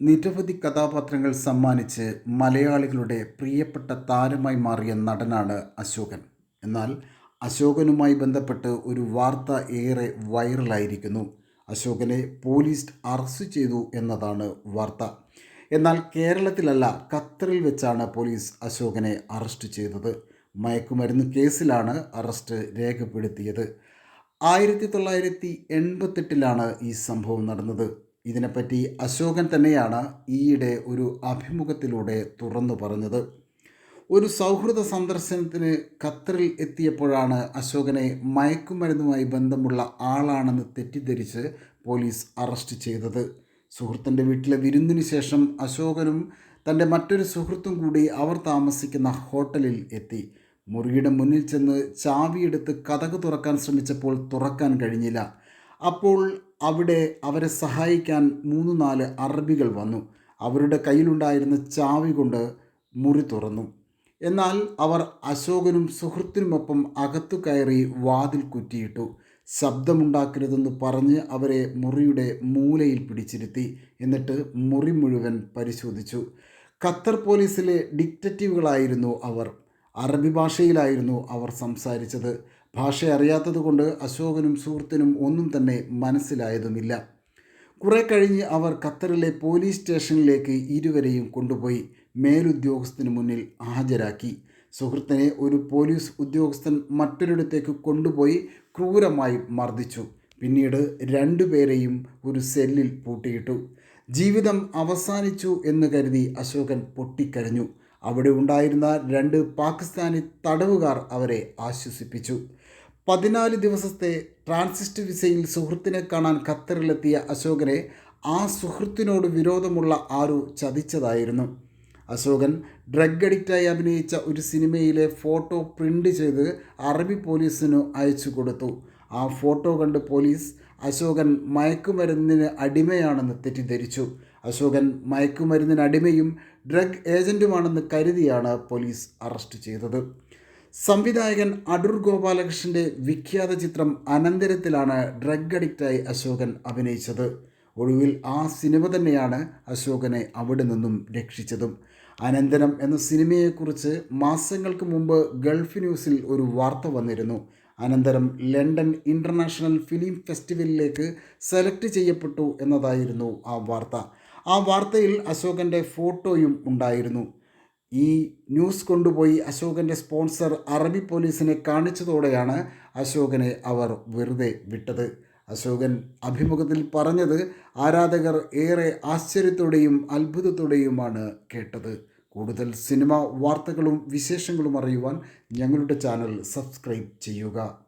നിരവധി കഥാപാത്രങ്ങൾ സമ്മാനിച്ച് മലയാളികളുടെ പ്രിയപ്പെട്ട താരമായി മാറിയ നടനാണ് അശോകൻ. എന്നാൽ അശോകനുമായി ബന്ധപ്പെട്ട് ഒരു വാർത്ത ഏറെ വൈറലായിരിക്കുന്നു. അശോകനെ പോലീസ് അറസ്റ്റ് ചെയ്തു എന്നതാണ് വാർത്ത. എന്നാൽ കേരളത്തിലല്ല ഖത്തറിൽ വെച്ചാണ് പോലീസ് അശോകനെ അറസ്റ്റ് ചെയ്തത്. മയക്കുമരുന്ന് കേസിലാണ് അറസ്റ്റ് രേഖപ്പെടുത്തിയത്. ആയിരത്തി തൊള്ളായിരത്തി എൺപത്തെട്ടിലാണ് ഈ സംഭവം നടന്നത്. ഇതിനെപ്പറ്റി അശോകൻ തന്നെയാണ് ഈയിടെ ഒരു അഭിമുഖത്തിലൂടെ തുറന്നു പറഞ്ഞത്. ഒരു സൗഹൃദ സന്ദർശനത്തിന് ഖത്തറിൽ എത്തിയപ്പോഴാണ് അശോകനെ മയക്കുമരുന്നുമായി ബന്ധമുള്ള ആളാണെന്ന് തെറ്റിദ്ധരിച്ച് പോലീസ് അറസ്റ്റ് ചെയ്തത്. സുഹൃത്തിന്റെ വീട്ടിലെ വിരുന്നിന് ശേഷം അശോകനും തന്റെ മറ്റൊരു സുഹൃത്തും കൂടി അവർ താമസിക്കുന്ന ഹോട്ടലിൽ എത്തി. മുറിയുടെ മുന്നിൽ ചെന്ന് ചാവിയെടുത്ത് കഥക് തുറക്കാൻ ശ്രമിച്ചപ്പോൾ തുറക്കാൻ കഴിഞ്ഞില്ല. അപ്പോൾ അവിടെ അവരെ സഹായിക്കാൻ മൂന്ന് നാല് അറബികൾ വന്നു. അവരുടെ കയ്യിലുണ്ടായിരുന്ന ചാവി കൊണ്ട് മുറി തുറന്നു. എന്നാൽ അവർ അശോകനും സുഹൃത്തിനുമൊപ്പം അകത്തു കയറി വാതിൽ കുറ്റിയിട്ടു. ശബ്ദമുണ്ടാക്കരുതെന്ന് പറഞ്ഞ് അവരെ മുറിയുടെ മൂലയിൽ പിടിച്ചിരുത്തി. എന്നിട്ട് മുറി മുഴുവൻ പരിശോധിച്ചു. ഖത്തർ പോലീസിലെ ഡിക്റ്ററ്റീവുകളായിരുന്നു അവർ. അറബി ഭാഷയിലായിരുന്നു അവർ സംസാരിച്ചത്. ഭാഷ അറിയാത്തതുകൊണ്ട് അശോകനും സുഹൃത്തിനും ഒന്നും തന്നെ മനസ്സിലായതുമില്ല. കുറെ കഴിഞ്ഞ് അവർ ഖത്തറിലെ പോലീസ് സ്റ്റേഷനിലേക്ക് ഇരുവരെയും കൊണ്ടുപോയി മേലുദ്യോഗസ്ഥന് മുന്നിൽ ഹാജരാക്കി. സുഹൃത്തിനെ ഒരു പോലീസ് ഉദ്യോഗസ്ഥൻ മറ്റൊരിടത്തേക്ക് കൊണ്ടുപോയി ക്രൂരമായി മർദ്ദിച്ചു. പിന്നീട് രണ്ടുപേരെയും ഒരു സെല്ലിൽ പൂട്ടിയിട്ടു. ജീവിതം അവസാനിച്ചു എന്ന് കരുതി അശോകൻ പൊട്ടിക്കരഞ്ഞു. അവിടെ ഉണ്ടായിരുന്ന രണ്ട് പാകിസ്ഥാനി തടവുകാർ അവരെ ആശ്വസിപ്പിച്ചു. പതിനാല് ദിവസത്തെ ട്രാൻസിസ്റ്റ് വിസയിൽ സുഹൃത്തിനെ കാണാൻ ഖത്തറിലെത്തിയ അശോകനെ ആ സുഹൃത്തിനോട് വിരോധമുള്ള ആരു ചതിച്ചതായിരുന്നു. അശോകൻ ഡ്രഗ് അഡിക്റ്റായി അഭിനയിച്ച ഒരു സിനിമയിലെ ഫോട്ടോ പ്രിന്റ് ചെയ്ത് അറബി പോലീസിനു അയച്ചു കൊടുത്തു. ആ ഫോട്ടോ കണ്ട് പോലീസ് അശോകൻ മയക്കുമരുന്നിന് അടിമയാണെന്ന് തെറ്റിദ്ധരിച്ചു. അശോകൻ മയക്കുമരുന്നിന് അടിമയും ഡ്രഗ് ഏജന്റുമാണെന്ന് കരുതിയാണ് പോലീസ് അറസ്റ്റ് ചെയ്തത്. സംവിധായകൻ അടൂർ ഗോപാലകൃഷ്ണന്റെ വിഖ്യാത ചിത്രം അനന്തരത്തിലാണ് ഡ്രഗ് അഡിക്റ്റായി അശോകൻ അഭിനയിച്ചത്. ഒടുവിൽ ആ സിനിമ തന്നെയാണ് അശോകനെ അവിടെ നിന്നും രക്ഷിച്ചതും. അനന്തരം എന്ന സിനിമയെക്കുറിച്ച് മാസങ്ങൾക്ക് മുമ്പ് ഗൾഫ് ന്യൂസിൽ ഒരു വാർത്ത വന്നിരുന്നു. അനന്തരം ലണ്ടൻ ഇന്റർനാഷണൽ ഫിലിം ഫെസ്റ്റിവലിലേക്ക് സെലക്ട് ചെയ്യപ്പെട്ടു എന്നതായിരുന്നു ആ വാർത്ത. ആ വാർത്തയിൽ അശോകന്റെ ഫോട്ടോയും ഉണ്ടായിരുന്നു. ഈ ന്യൂസ് കൊണ്ടുപോയി അശോകന്റെ സ്പോൺസർ അറബി പോലീസിനെ കാണിച്ചതോടെയാണ് അശോകനെ അവർ വെറുതെ വിട്ടത്. അശോകൻ അഭിമുഖത്തിൽ പറഞ്ഞത് ആരാധകർ ഏറെ ആശ്ചര്യത്തോടെയും അത്ഭുതത്തോടെയുമാണ് കേട്ടത്. കൂടുതൽ സിനിമ വാർത്തകളും വിശേഷങ്ങളും അറിയുവാൻ ഞങ്ങളുടെ ചാനൽ സബ്സ്ക്രൈബ് ചെയ്യുക.